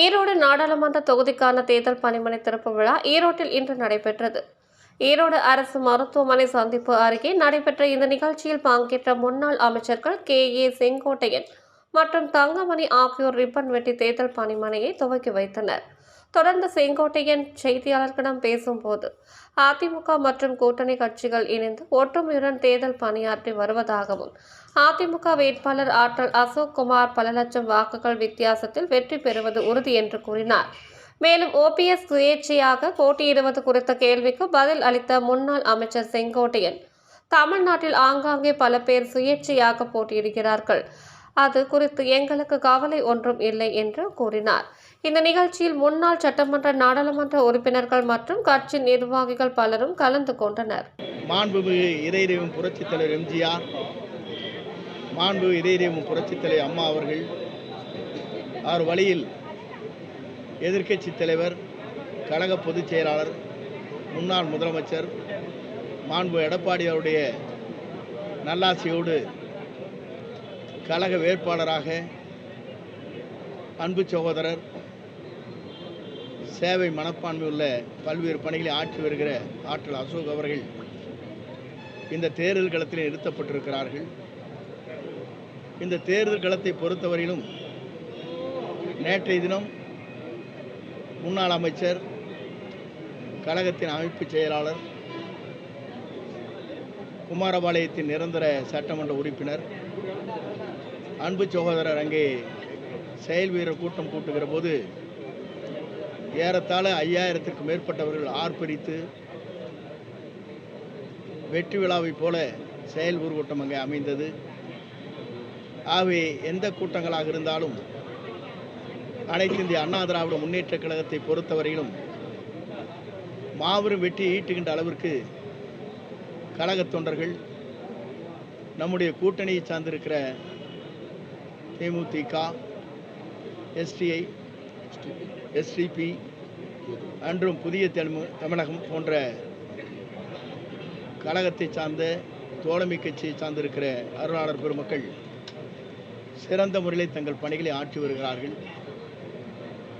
ஈரோடு நாடாளுமன்ற தொகுதிக்கான தேர்தல் பணிமனை திறப்பு விழா ஈரோட்டில் இன்று நடைபெற்றது. ஈரோடு அரசு மருத்துவமனை சந்திப்பு அருகே நடைபெற்ற இந்த நிகழ்ச்சியில் பங்கேற்ற முன்னாள் அமைச்சர்கள் கே. ஏ. செங்கோட்டையன் மற்றும் தங்கமணி ஆகியோர் ரிப்பன் வெட்டி தேர்தல் பணிமனையை துவக்கி வைத்தனர். தொடர்ந்து செங்கோட்டையன் செய்தியாளர்களிடம் பேசும்போது அதிமுக மற்றும் கூட்டணி கட்சிகள் இணைந்து ஒற்றுமையுடன் தேர்தல் பணியாற்றி வருவதாகவும் அதிமுக வேட்பாளர் ஆற்றல் அசோக் குமார் பல லட்சம் வாக்குகள் வித்தியாசத்தில் வெற்றி பெறுவது உறுதி என்று கூறினார். மேலும் ஓபிஎஸ் சுயேட்சையாக போட்டியிடுவது குறித்த கேள்விக்கு பதில் அளித்த முன்னாள் அமைச்சர் செங்கோட்டையன் தமிழ்நாட்டில் ஆங்காங்கே பல பேர் சுயேட்சையாக போட்டியிடுகிறார்கள். அது குறித்து எங்களுக்கு கவலை ஒன்றும் இல்லை என்று கூறினார். இந்த நிகழ்ச்சியில் முன்னாள் சட்டமன்ற நாடாளுமன்ற உறுப்பினர்கள் மற்றும் கட்சி நிர்வாகிகள் பலரும் கலந்து கொண்டனர். மாண்புமிகு இறைதெய்வம் புரட்சித் தலைவர் எம்ஜிஆர் மாண்புமிகு இறைதெய்வம் புரட்சித் தலைவர் அம்மா அவர்கள் அவர் வழியில் எதிர்க்கட்சி தலைவர் கழக பொதுச் செயலாளர் முன்னாள் முதலமைச்சர் மாண்பு எடப்பாடி அவருடைய நல்லாசியோடு கழக வேட்பாளராக அன்பு சகோதரர் சேவை மனப்பான்மை உள்ள பல்வேறு பணிகளை ஆற்றி வருகிற ஆற்றல் அசோக் அவர்கள் இந்த தேர்தல் களத்தில் நிறுத்தப்பட்டிருக்கிறார்கள். இந்த தேர்தல் களத்தை பொறுத்தவரையிலும் நேற்றைய தினம் முன்னாள் அமைச்சர் கழகத்தின் அமைப்பு செயலாளர் குமாரபாளையத்தின் நிரந்தர சட்டமன்ற உறுப்பினர் அன்பு சகோதரர் அங்கே செயல் வீரர் கூட்டம் கூட்டுகிற போது ஏறத்தாழ ஐயாயிரத்திற்கு மேற்பட்டவர்கள் ஆர்ப்பரித்து வெற்றி விழாவைப் போல செயல் ஊர்கூட்டம் அங்கே அமைந்தது. ஆகவே எந்த கூட்டங்களாக இருந்தாலும் அனைத்து இந்திய அண்ணா திராவிட முன்னேற்ற கழகத்தை பொறுத்தவரையிலும் மாபெரும் வெற்றி ஈட்டுகின்ற அளவிற்கு கழகத் தொண்டர்கள் நம்முடைய கூட்டணியை சார்ந்திருக்கிற தேமுதிக எஸ்டிஐ எஸ்டிபி அன்றும் புதிய தெலுங்கு தமிழகம் போன்ற கழகத்தை சார்ந்த தோழமை கட்சியை சார்ந்திருக்கிற அருளாளர் பெருமக்கள் சிறந்த முறையில் தங்கள் பணிகளை ஆற்றி வருகிறார்கள்.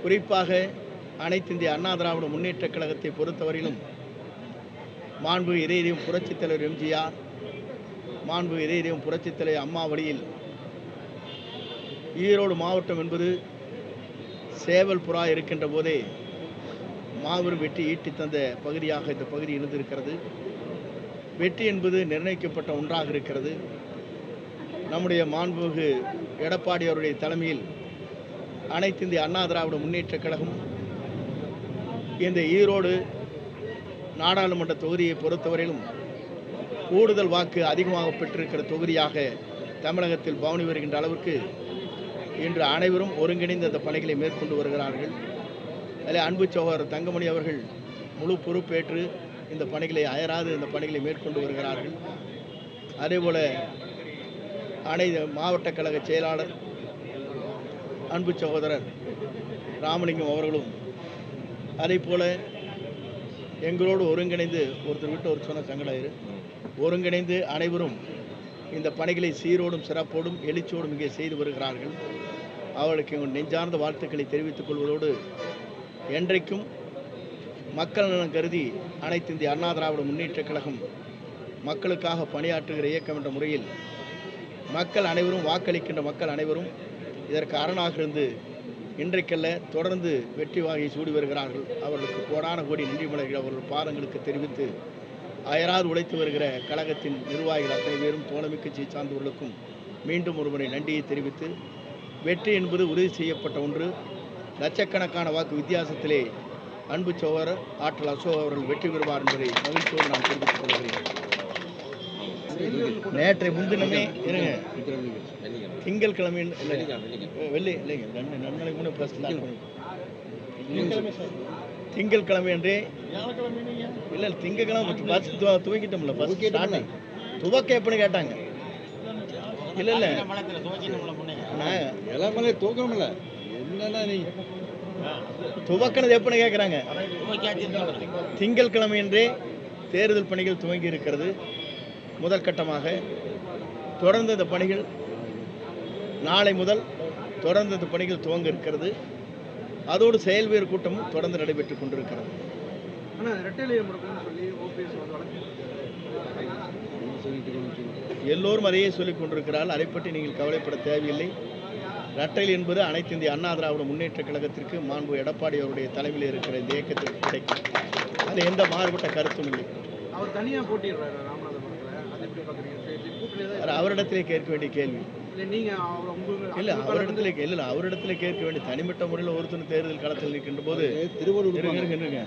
குறிப்பாக அனைத்து இந்திய அண்ணா திராவிட முன்னேற்ற கழகத்தை பொறுத்தவரையிலும் மாண்பு இதயதெய்வம் புரட்சித் தலைவர் எம்ஜிஆர் மாண்பு இதயதெய்வம் புரட்சித் தலைவர் அம்மா வழியில் ஈரோடு மாவட்டம் என்பது சேவல் புறா இருக்கின்ற போதே மாபெரும் வெற்றி ஈட்டி தந்த பகுதியாக இந்த பகுதி இருந்திருக்கிறது. வெற்றி என்பது நிர்ணயிக்கப்பட்ட ஒன்றாக இருக்கிறது. நம்முடைய மாண்புமிகு எடப்பாடி அவருடைய தலைமையில் அனைத்து இந்திய அண்ணா திராவிட முன்னேற்ற கழகம் இந்த ஈரோடு நாடாளுமன்ற தொகுதியை பொறுத்தவரையிலும் கூடுதல் வாக்கு அதிகமாக பெற்றிருக்கிற தொகுதியாக தமிழகத்தில் பவனி வருகின்ற அளவிற்கு இன்று அனைவரும் ஒருங்கிணைந்து அந்த பணிகளை மேற்கொண்டு வருகிறார்கள். அதில் அன்பு சகோதரர் தங்கமணி அவர்கள் முழு பொறுப்பேற்று இந்த பணிகளை அயராது இந்த பணிகளை மேற்கொண்டு வருகிறார்கள். அதேபோல அனை மாவட்ட கழக செயலாளர் அன்பு சகோதரர் ராமலிங்கம் அவர்களும் அதே போல எங்களோடு ஒருங்கிணைந்து ஒருத்தர் விட்டு ஒரு சொன்ன சங்கடாயிரு ஒருங்கிணைந்து அனைவரும் இந்த பணிகளை சீரோடும் சிறப்போடும் எழுச்சியோடும் இங்கே செய்து வருகிறார்கள். அவர்களுக்கு எங்கள் நெஞ்சார்ந்த வாழ்த்துக்களை தெரிவித்துக் கொள்வதோடு என்றைக்கும் மக்கள் நலன் கருதி அனைத்து இந்திய அண்ணா திராவிட முன்னேற்றக் கழகம் மக்களுக்காக பணியாற்றுகிற இயக்கம் என்ற முறையில் மக்கள் அனைவரும் வாக்களிக்கின்ற மக்கள் அனைவரும் இதற்கு அரணாக இருந்து இன்றைக்கல்ல தொடர்ந்து வெற்றி வாகை சூடி வருகிறார்கள். அவர்களுக்கு கோடான கோடி நன்றி மலர்கள் அவர்கள் பாதங்களுக்கு தெரிவித்து அயராது உழைத்து வருகிற கழகத்தின் நிர்வாகிகள் அத்தனை பேரும் தோழமை கட்சியை சார்ந்தவர்களுக்கும் மீண்டும் ஒருமுறை நன்றியை தெரிவித்து வெற்றி என்பது உறுதி செய்யப்பட்ட ஒன்று. லட்சக்கணக்கான வாக்கு வித்தியாசத்திலே அன்பு சோழர் ஆற்றல் அசோக் அவர்கள் வெற்றி பெறுவார் என்பதை மகிழ்ச்சியோடு நான் தெரிவித்துக் கொள்கிறேன். நேற்றை முன்தினமே இருங்க. திங்கள் கிழமை வெள்ளி இல்லைங்க. நாளைக்கு முன்னே ஃபர்ஸ்ட் திங்கள் கிழமை அன்றே இல்லை திங்கக்கிழமை பஸ் துவக்கிட்டோம்ல ஃபர்ஸ்ட் ஸ்டார்டிங் துவக்க எப்படின்னு கேட்டாங்க. இல்லை இல்லை. எல்லாம் மேலே தூக்கமில்ல என்னன்னா நீ? துவக்கினது எப்படின்னு கேட்குறாங்க திங்கள் கிழமையன்றே தேர்தல் பணிகள் துவங்கி இருக்கிறது. முதல் கட்டமாக தொடர்ந்து இந்த பணிகள் நாளை முதல் தொடர்ந்து இந்த பணிகள் துவங்க இருக்கிறது. அதோடு செயல்வேறு கூட்டமும் தொடர்ந்து நடைபெற்றுக் கொண்டிருக்கிறது. எல்லோரும் அதையே சொல்லிக் கொண்டிருக்கிறார்கள். அதை பற்றி நீங்கள் கவலைப்பட தேவையில்லை. ரட்டைல் என்பது அனைத்து இந்திய அண்ணா திராவிட முன்னேற்றக் கழகத்திற்கு மாண்பு எடப்பாடி அவருடைய தலைமையில் இருக்கிற இந்த இயக்கத்திற்கு கிடைக்கும். அது எந்த மாறுபட்ட கருத்தும் இல்லை. அவர் தனியாக போட்டிடுறாரு அவரிடத்திலே கேட்க வேண்டிய கேள்வி. இல்லை அவரிடத்திலே இல்லை அவரிடத்திலே கேட்க வேண்டிய தனிப்பட்ட முறையில் ஒருத்தர் தேர்தல் களத்தில் நிற்கின்ற போது திருவள்ளூர் இருங்க.